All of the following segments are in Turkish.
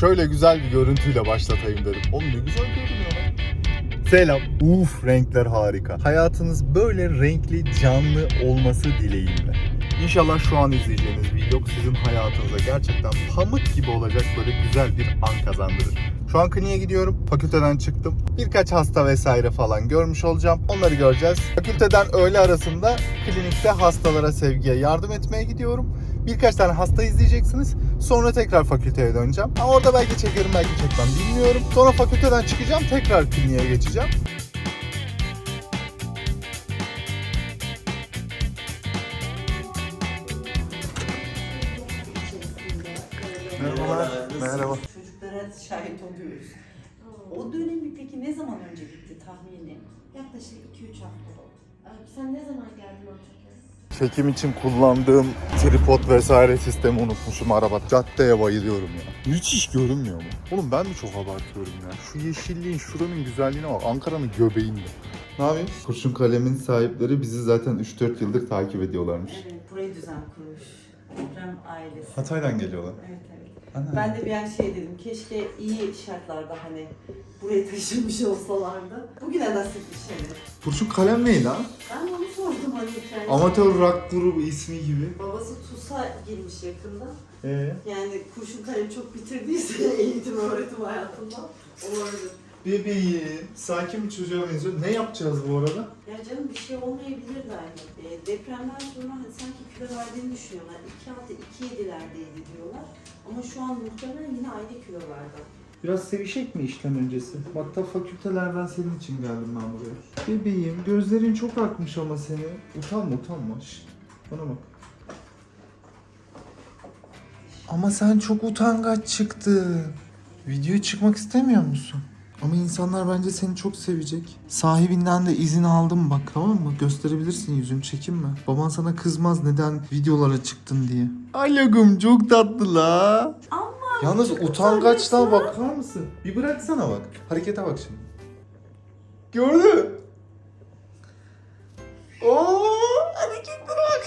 şöyle güzel bir görüntüyle başlatayım dedim. Oğlum ne güzel görünüyor lan. Selam. Uf renkler harika. Hayatınız böyle renkli, canlı olması dileğiyle. İnşallah şu an izleyeceğiniz vlog sizin hayatınıza gerçekten pamuk gibi olacak böyle güzel bir an kazandırır. Şu an kliniğe gidiyorum. Fakülteden çıktım. Birkaç hasta vesaire falan görmüş olacağım. Onları göreceğiz. Fakülteden öğle arasında klinikte hastalara sevgiye yardım etmeye gidiyorum. Birkaç tane hasta izleyeceksiniz. Sonra tekrar fakülteye döneceğim. Ha, orada belki çekerim belki çekmem bilmiyorum. Sonra fakülteden çıkacağım. Tekrar kliniğe geçeceğim. Merhabalar. Merhaba. Çocuklara şahit oluyoruz. O dönemi peki ne zaman önce bitti tahmini? Yaklaşık 2-3 hafta oldu. Sen ne zaman geldin Antakya'ya? Çekim için kullandığım tripod vesaire sistemi unutmuşum arabada. Caddeye bayılıyorum ya. Müthiş görünmüyor mu? Oğlum ben mi çok abartıyorum ya? Şu yeşilliğin, şuranın güzelliğine bak. Ankara'nın göbeğinde. Ne yapayım? Kurşun kalemin sahipleri bizi zaten 3-4 yıldır takip ediyorlarmış. Evet, burayı düzen kurmuş. Deprem ailesi. Hatay'dan geliyorlar. Evet evet. Ana. Ben de bir an şey dedim, keşke iyi şartlarda hani buraya taşınmış olsalardı. Bugüne nasip bir şey. Kurşun kalem neydi lan? Ben onu sordum hani kendisine. Amatör rock grubu ismi gibi. Babası TUS'a girmiş yakında. Ee? Yani kurşun kalem çok bitirdiyse eğitim öğretim hayatında olabilir. Bebeğim, sakin bir çocuğa benziyor. Ne yapacağız bu arada? Ya canım bir şey olmayabilir dahi. E, depremden sonra hani sanki kilo verdiğini düşünüyorlar. 2.6, 2.7'lerdeydi diyorlar. Ama şu an muhtemelen yine aynı kilolarda. Biraz sevişek mi işlem öncesi? Hatta fakültelerden senin için geldim ben buraya. Bebeğim gözlerin çok akmış ama seni. Utanma utanma. Şşt, bana bak. Ama sen çok utangaç çıktın. Videoya çıkmak istemiyor musun? Ama insanlar bence seni çok sevecek. Sahibinden de izin aldım bak tamam mı? Gösterebilirsin yüzünü çekinme. Baban sana kızmaz neden videolara çıktın diye. Alagım çok tatlı la. Ama Yalnız utangaçlığa bakar mısın? Bir bıraksana bak. Harekete bak şimdi. Gördün mü? Oo, hareketlere bak.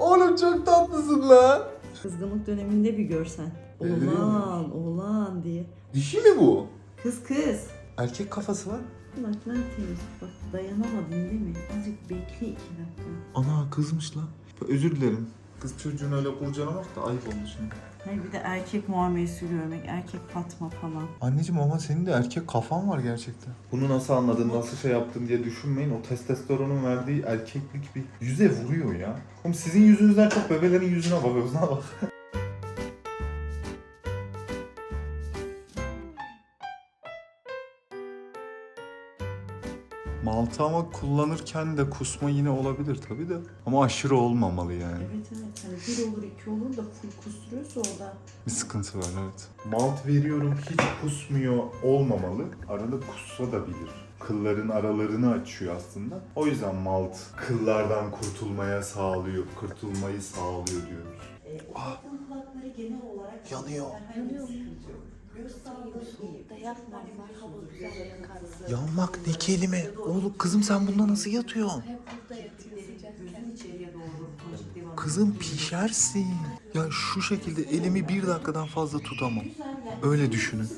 Oğlum çok tatlısın lan. Kızgınlık döneminde bir görsen. Evet. Oğlan, oğlan diye. Dişi mi bu? Kız kız. Erkek kafası var. Bak ne yapayım? Bak dayanamadın değil mi? Azıcık bekle iki dakika. Ana kızmış lan. Özür dilerim. Kız çocuğunu öyle kurcalamak da ayıp oldu şimdi. Hayır bir de erkek muamelesi görmek. Erkek Fatma falan. Anneciğim ama senin de erkek kafan var gerçekten. Bunu nasıl anladın, nasıl şey yaptın diye düşünmeyin. O testosteronun verdiği erkeklik bir yüze vuruyor ya. Oğlum sizin yüzünüzden çok bebelerin yüzüne bakıyoruz. Ne bak. Malta ama kullanırken de kusma yine olabilir tabii de. Ama aşırı olmamalı yani. Evet evet. Hani bir olur iki olur da full kusturuyorsa orada. Bir sıkıntı var evet. Malt veriyorum hiç kusmuyor olmamalı. Arada kussa da bilir. Kılların aralarını açıyor aslında. O yüzden malt kıllardan kurtulmaya sağlıyor, kurtulmayı sağlıyor diyoruz. E, ufaktan kulakları genel olarak Yanıyor. herhangi Yanmak ne kelime? Oğlum kızım sen bunda nasıl yatıyorsun? Kızım pişersin. Ya şu şekilde elimi bir dakikadan fazla tutamam. Öyle düşünün.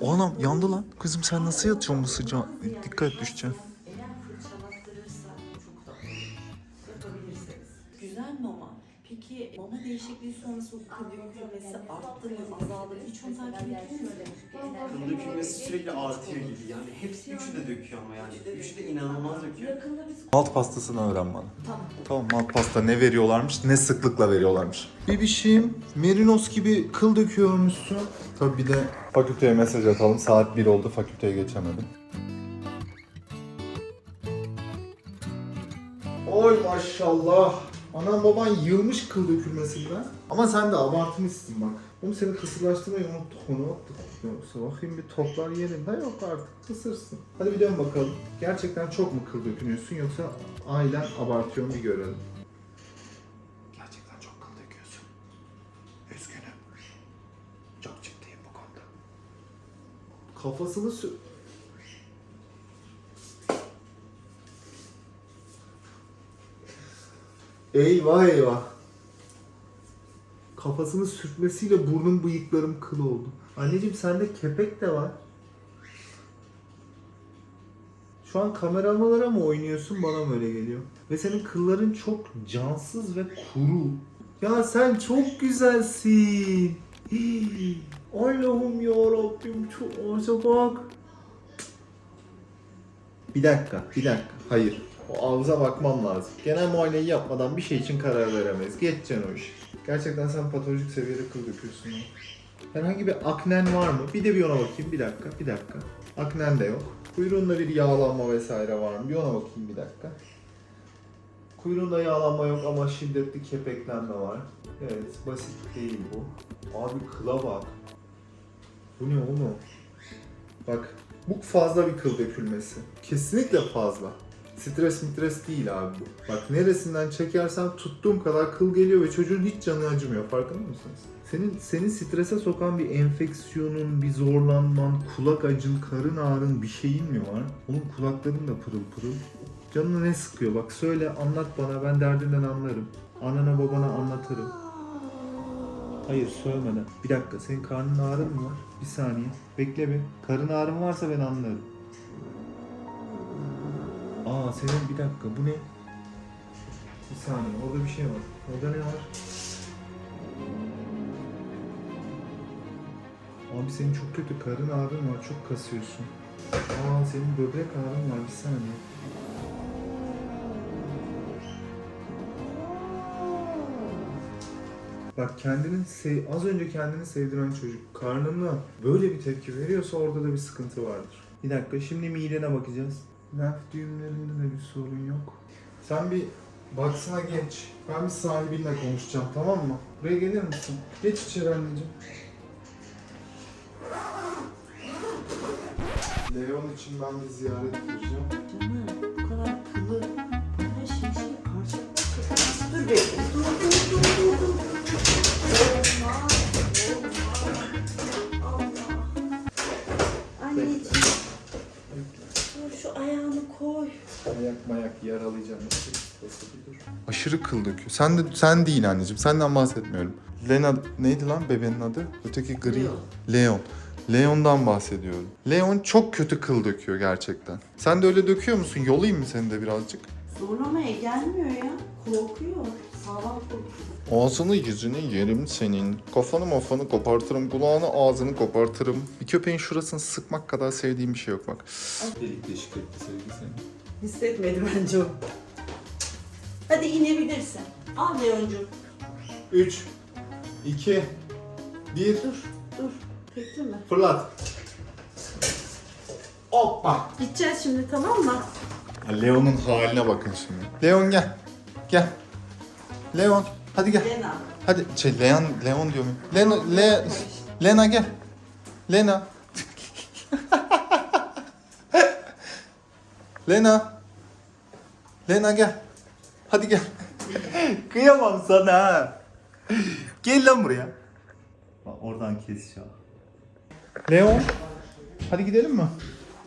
O anam yandı lan. Kızım sen nasıl yatıyorsun bu sıcağı? Dikkat et düşeceksin. Değişikliği sonrası o kıl dökülmesi arttı mı azaldı mı? Hiç onu takip ettiniz mi? Kıl dökülmesi sürekli artıyor gibi yani. Hepsi üçü de döküyor ama yani. Üçü de inanılmaz döküyor. Malt pastasını öğren bana. Tamam. Tamam malt pasta ne veriyorlarmış, ne sıklıkla veriyorlarmış. Bebişim, merinos gibi kıl döküyormuşsun. Tabii bir de fakülteye mesaj atalım. Saat 1 oldu, fakülteye geçemedim. Oy maşallah. Anam baban yılmış kıl dökülmesinden. Ama sen de abartmışsın bak. Oğlum seni kısırlaştırmayı unuttuk onu attık. Yoksa bakayım bir toplar yerinde yok artık kısırsın. Hadi bir dön bakalım. Gerçekten çok mu kıl dökünüyorsun yoksa ailen abartıyor mu bir görelim. Gerçekten çok kıl döküyorsun. Üzgünüm. Çok ciddiyim bu konuda. Kafasını sü... Eyvah eyvah. kafasını sürtmesiyle burnum bıyıklarım kıl oldu. Anneciğim sende kepek de var. Şu an kameramalara mı oynuyorsun bana mı öyle geliyor? Ve senin kılların çok cansız ve kuru. Ya sen çok güzelsin. Allah'ım ya Rabbim çok ağza bak. Bir dakika, bir dakika. Hayır. O ağza bakmam lazım. Genel muayeneyi yapmadan bir şey için karar veremeyiz. Geçeceksin o işi. Gerçekten sen patolojik seviyede kıl döküyorsun. ya. Herhangi bir aknen var mı? Bir de bir ona bakayım. Bir dakika, bir dakika. Aknen de yok. Kuyruğunda bir yağlanma vesaire var mı? Bir ona bakayım bir dakika. Kuyruğunda yağlanma yok ama şiddetli kepeklenme var. Evet, basit değil bu. Abi kıla bak. Bu ne oğlum? Bak, bu fazla bir kıl dökülmesi. Kesinlikle fazla. Stres stres değil abi bu. Bak neresinden çekersem tuttuğum kadar kıl geliyor ve çocuğun hiç canı acımıyor. Farkında mısınız? Senin seni strese sokan bir enfeksiyonun, bir zorlanman, kulak acın, karın ağrın bir şeyin mi var? Oğlum kulakların da pırıl pırıl. Canını ne sıkıyor? Bak söyle anlat bana ben derdinden anlarım. Anana babana anlatırım. Hayır söylemeden. Bir dakika senin karnın ağrın mı var? Bir saniye. Bekle bir. Karın ağrın varsa ben anlarım. Aa senin bir dakika bu ne? Bir saniye orada bir şey var. Orada ne var? Abi senin çok kötü karın ağrın var. Çok kasıyorsun. Aa senin böbrek ağrın var. Bir saniye. Bak kendini sev- az önce kendini sevdiren çocuk karnına böyle bir tepki veriyorsa orada da bir sıkıntı vardır. Bir dakika şimdi midene bakacağız. Lenf düğümlerinde de bir sorun yok. Sen bir baksana geç. Ben bir sahibinle konuşacağım tamam mı? Buraya gelir misin? Geç içeri anneciğim. Leon için ben bir ziyaret edeceğim. Koy. Ayak mayak yaralayacağım. Aşırı kıl döküyor. Sen de sen değil anneciğim. Senden bahsetmiyorum. Lena neydi lan bebeğin adı? Öteki gri. Leon. Leon. Leon'dan bahsediyorum. Leon çok kötü kıl döküyor gerçekten. Sen de öyle döküyor musun? Yolayım mı seni de birazcık? Zorlamaya gelmiyor ya. Korkuyor. Sağlam korkuyor. Ağzını yüzünü yerim senin. Kafanı mafanı kopartırım. Kulağını ağzını kopartırım. Bir köpeğin şurasını sıkmak kadar sevdiğim bir şey yok bak. Delik deşik etti sevgi seni. Hissetmedi bence o. Hadi inebilirsin. Al Leoncuğum. 3, 2, 1, Dur, dur. Tekli mi? fırlat. Hoppa. Gideceğiz şimdi tamam mı? Leon'un haline bakın şimdi. Leon gel. Gel. Leon hadi gel. Lena. Hadi şey Leon Leon diyor muyum? Lena Le Lena gel. Lena. Lena. Lena gel. Hadi gel. Kıyamam sana. ha. Gel lan buraya. Bak oradan keseceğim. Leon. Hadi gidelim mi?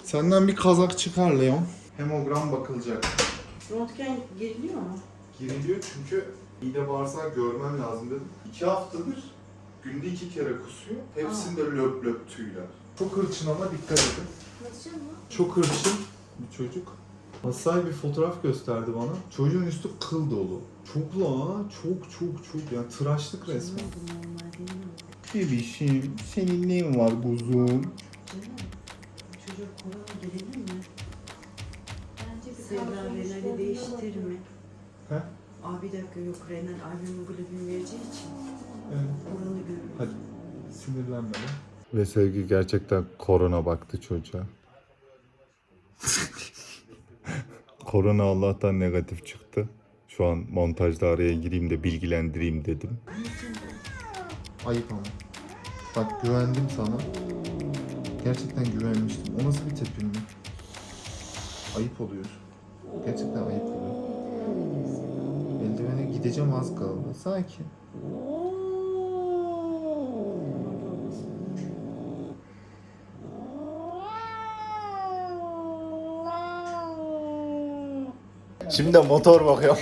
Senden bir kazak çıkar Leon. Hemogram bakılacak. Röntgen giriliyor mu? Giriliyor çünkü mide bağırsağı görmem lazım dedim. İki haftadır günde iki kere kusuyor. Hepsinde löp löp tüyler. Çok hırçın ama dikkat edin. Çok hırçın bir çocuk. Masai bir fotoğraf gösterdi bana. Çocuğun üstü kıl dolu. Çok la, çok çok çok. Yani tıraşlık resmen. Bebişim, senin neyin var kuzum? Canım. Çocuk korona gelebilir mi? Sevda renali sorunu değiştir yok. mi? He? Aa bir dakika yok renal albemoglobin vereceği için Evet. oranı görüyor. Hadi sinirlenme lan. Ve Sevgi gerçekten korona baktı çocuğa. korona Allah'tan negatif çıktı. Şu an montajda araya gireyim de bilgilendireyim dedim. Ayıp ama. Bak güvendim sana. Gerçekten güvenmiştim. O nasıl bir tepki? Ayıp oluyor. Gerçekten ayıp oluyor. Eldivene gideceğim az kaldı. Sakin. Şimdi de motor bakıyorum.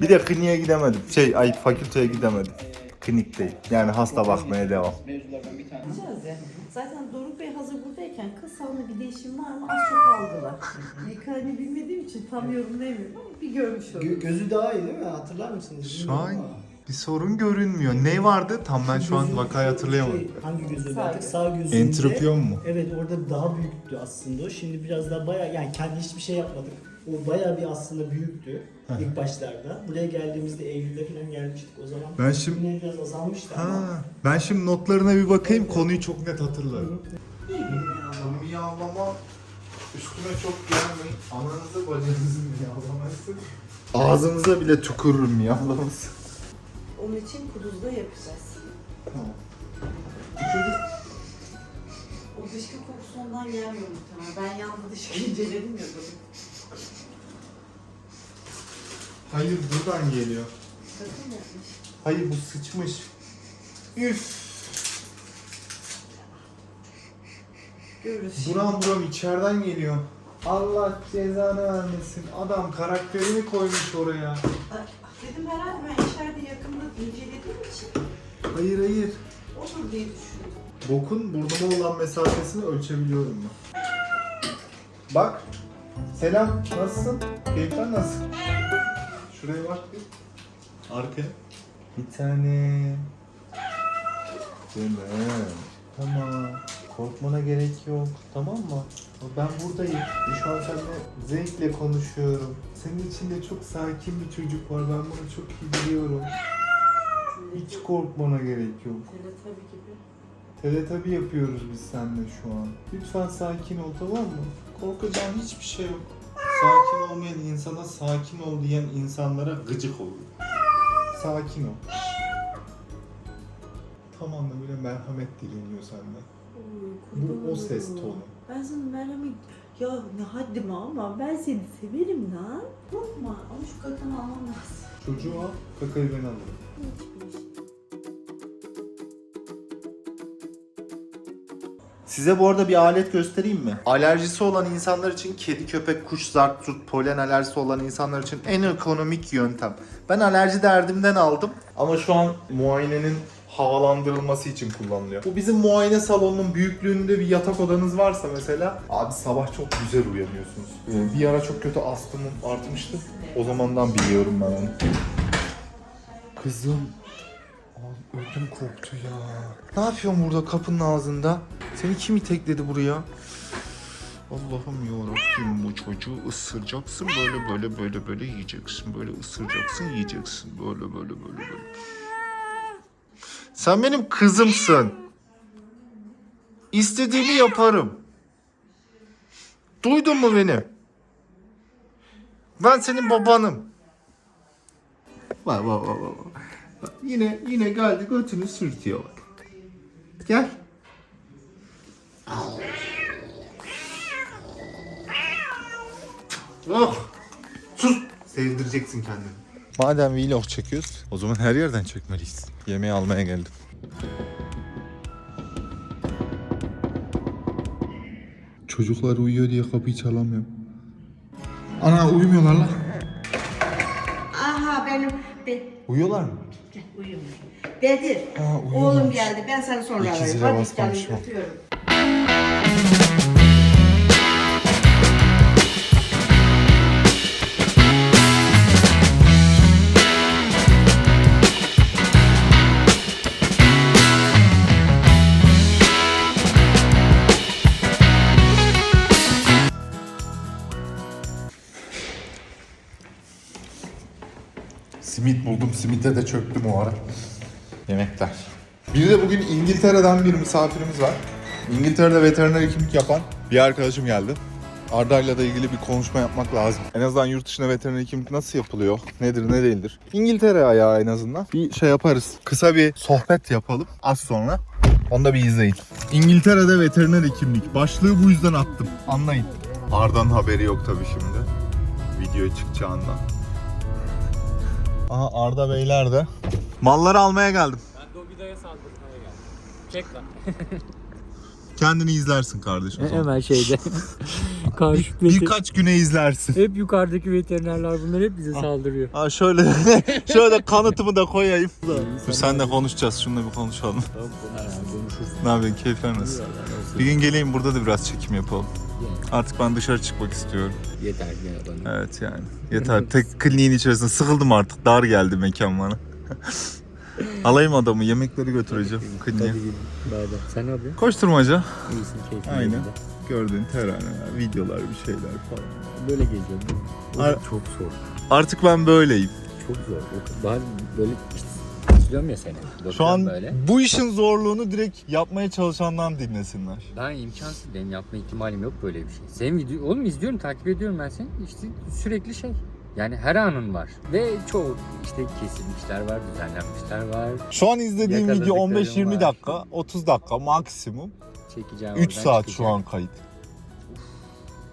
Bir de kliniğe gidemedim. Şey ay fakülteye gidemedim. Klinikteyim. Yani hasta bakmaya devam. Mevzulardan bir tanesi. Gideceğiz ya. Zaten Doruk Bey hazır salonu bir değişim var mı? Az çok aldılar. İlk bilmediğim için tam yorumlayamıyorum ama bir görmüş oldum. Gö- gözü daha iyi değil mi? Hatırlar mısınız? Şu an bir sorun görünmüyor. Ne vardı? Tam ben şu an vakayı hatırlayamadım. Şey, hangi gözü Sağ artık sağ gözünde. Entropiyon mu? Evet orada daha büyüktü aslında o. Şimdi biraz daha baya yani kendi hiçbir şey yapmadık. O baya bir aslında büyüktü ilk başlarda. Buraya geldiğimizde Eylül'de falan gelmiştik o zaman. Ben şimdi- Yine biraz azalmıştı ama. Ha, ben şimdi notlarına bir bakayım. Konuyu çok net hatırlarım. Miyavlama üstüme çok gelmeyin. Ananızı bacınızı miyavlaması. Ağzınıza bile tükürürüm miyavlaması. Onun için kuduzda yapacağız. Tamam. O dışkı kokusu ondan gelmiyor muhtemelen. Ben yalnız dışkı inceledim ya. Hayır buradan geliyor. Bakın yapmış. Hayır bu sıçmış. Üf. Görürüz. Buram buram içeriden geliyor. Allah cezanı vermesin. Adam karakterini koymuş oraya. Ay, Dedim herhalde ben içeride yakında incelediğim için Hayır hayır. odur diye düşündüm. Bokun burnuma olan mesafesini ölçebiliyorum ben. Bak. Selam. Nasılsın? Keyifler nasıl? Şuraya bak bir. Arkaya. Bir tane. Canım. Tamam. Korkmana gerek yok. Tamam mı? Ben buradayım. Şu an seninle zevkle konuşuyorum. Senin içinde çok sakin bir çocuk var. Ben bunu çok iyi biliyorum. Hiç korkmana gerek yok. Teletabi gibi. Teletabi yapıyoruz biz seninle şu an. Lütfen sakin ol tamam mı? Korkacağın hiçbir şey yok. Sakin olmayan insana sakin ol diyen insanlara gıcık oluyor. Sakin ol. Tamam da böyle merhamet dileniyor senden. Bu o ses tonu. Ben sana merhamet... Ya ne haddime ama ben seni severim lan. Korkma ama şu kakanı almam lazım. Çocuğu al, kakayı ben alırım. Size bu arada bir alet göstereyim mi? Alerjisi olan insanlar için kedi, köpek, kuş, zart, zurt, polen alerjisi olan insanlar için en ekonomik yöntem. Ben alerji derdimden aldım. Ama şu an muayenenin havalandırılması için kullanılıyor. Bu bizim muayene salonunun büyüklüğünde bir yatak odanız varsa mesela abi sabah çok güzel uyanıyorsunuz. Ee, bir ara çok kötü astımım artmıştı. O zamandan biliyorum ben onu. Kızım. Ay ödüm koptu ya. Ne yapıyorsun burada kapının ağzında? Seni kim itekledi buraya? Allah'ım yarabbim bu çocuğu ısıracaksın böyle böyle böyle böyle yiyeceksin. Böyle ısıracaksın yiyeceksin. Böyle böyle böyle böyle. Sen benim kızımsın. İstediğimi yaparım. Duydun mu beni? Ben senin babanım. Bak bak bak bak. Yine yine geldi götünü sürtüyor bak. Gel. Oh. Sus. Sevdireceksin kendini. Madem vlog çekiyoruz, o zaman her yerden çekmeliyiz. Yemeği almaya geldim. Çocuklar uyuyor diye kapıyı çalamıyorum. Ana uyumuyorlar lan. Aha benim be, Uyuyorlar mı? Gel, uyumuyor. Bedir. Ha, uyuyorlar. Oğlum geldi. Ben seni sonra İkizine arayayım. Hadi canım öpüyorum. Simit buldum. Simite de çöktüm o ara. Yemekler. Bir de bugün İngiltere'den bir misafirimiz var. İngiltere'de veteriner hekimlik yapan bir arkadaşım geldi. Arda'yla da ilgili bir konuşma yapmak lazım. En azından yurt dışında veteriner hekimlik nasıl yapılıyor? Nedir ne değildir? İngiltere ayağı en azından. Bir şey yaparız. Kısa bir sohbet yapalım az sonra. Onu da bir izleyin. İngiltere'de veteriner hekimlik. Başlığı bu yüzden attım. Anlayın. Arda'nın haberi yok tabii şimdi. Video çıkacağından. Aha Arda Beyler de. Malları almaya geldim. Ben de o vidaya saldırmaya geldim. Çek lan. Kendini izlersin kardeşim. o zaman. Hemen şeyde. Karşı Bir, veter- birkaç güne izlersin. Hep yukarıdaki veterinerler bunlar hep bize saldırıyor. Ha şöyle şöyle kanıtımı da koyayım. Dur senle konuşacağız. Şununla bir konuşalım. Konuşuruz. Ne yapıyorsun? Keyifler nasıl? Bir gün geleyim burada da biraz çekim yapalım. Artık ben dışarı çıkmak istiyorum. Yeter gene bana. Evet yani. Yeter. Tek kliniğin içerisinde sıkıldım artık. Dar geldi mekan bana. Alayım adamı. Yemekleri götüreceğim kliniğe. Bay bay. Sen ne yapıyorsun? Koşturmaca. İyisin keyfin Aynen. yerinde. Gördüğün teraneler, videolar, bir şeyler falan. Böyle geziyorum. O Ar- çok zor. Artık ben böyleyim. Çok zor. O- Bazen böyle işte izliyorum ya seni. Şu bakıyorum an böyle. bu işin zorluğunu direkt yapmaya çalışandan dinlesinler. Ben imkansız. Benim yapma ihtimalim yok böyle bir şey. Senin video... Oğlum izliyorum, takip ediyorum ben seni. İşte sürekli şey. Yani her anın var. Ve çoğu işte kesilmişler var, düzenlenmişler var. Şu an izlediğim video Yakaladıklarım 15-20 var. dakika, 30 dakika maksimum. Çekeceğim 3 oradan saat şu çıkacağım. an kayıt.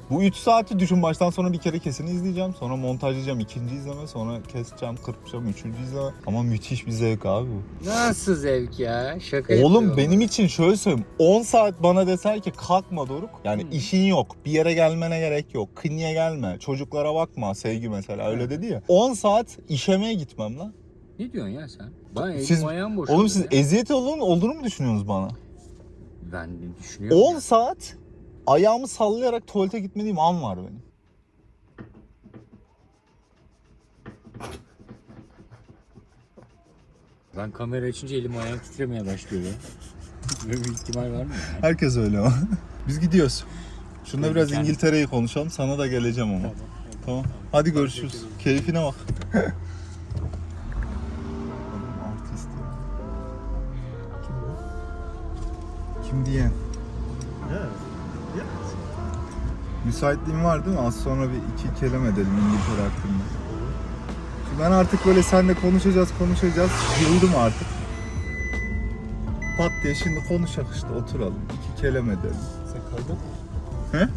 Bu 3 saati düşün baştan sonra bir kere kesini izleyeceğim. Sonra montajlayacağım ikinci izleme. Sonra keseceğim, kırpacağım üçüncü izleme. Ama müthiş bir zevk abi bu. Nasıl zevk ya? Şaka Oğlum benim için şöyle söyleyeyim. 10 saat bana deser ki kalkma Doruk. Yani Hmm. işin yok. Bir yere gelmene gerek yok. Kliniğe gelme. Çocuklara bakma. Sevgi mesela öyle dedi ya. 10 saat işemeye gitmem lan. Ne diyorsun ya sen? Bana elim Siz- ayağım boş. Oğlum siz ya. eziyet olun, olduğunu mu düşünüyorsunuz bana? Ben düşünüyorum. 10 ya. saat ayağımı sallayarak tuvalete gitmediğim an var benim. Ben kamera açınca elim ayağım titremeye başlıyor ya. Böyle bir ihtimal var mı? ya? Herkes öyle ama. Biz gidiyoruz. Şunda biraz Yani- İngiltere'yi konuşalım. Sana da geleceğim ama. Tamam. Hadi görüşürüz. Keyfine bak. Artist ya. Kim diyen? Müsaitliğin var değil mi? Az sonra bir iki kelam edelim İngiltere hakkında. Çünkü Ben artık böyle seninle konuşacağız konuşacağız. Yıldım artık. Pat diye şimdi konuşak işte oturalım. iki kelam edelim. Sen kaldın. He?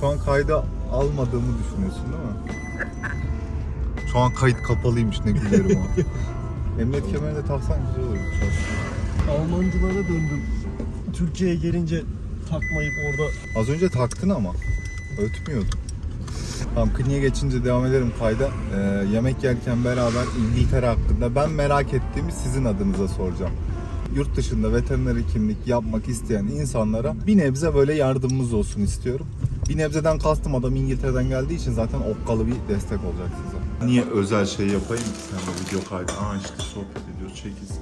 Şu an kayda almadığımı düşünüyorsun değil mi? Şu an kayıt kapalıymış ne gülerim ha. Emniyet kemerini de taksan güzel olur. Almancılara döndüm. Türkiye'ye gelince takmayıp orada Az önce taktın ama ötmüyordu. Tamam kliniğe geçince devam ederim kayda. Ee, yemek yerken beraber İngiltere hakkında ben merak ettiğimi sizin adınıza soracağım. Yurt dışında veteriner hekimlik yapmak isteyen insanlara bir nebze böyle yardımımız olsun istiyorum. Bir nebzeden kastım adam İngiltere'den geldiği için zaten okkalı bir destek olacak size. Niye özel şey yapayım ki sen de video kaydı? Aa işte sohbet ediyoruz çekilsin.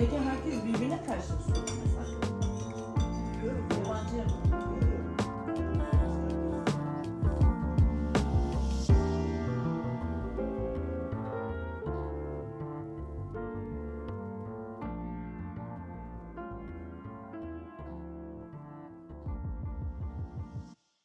Peki herkes birbirine karşı soruyor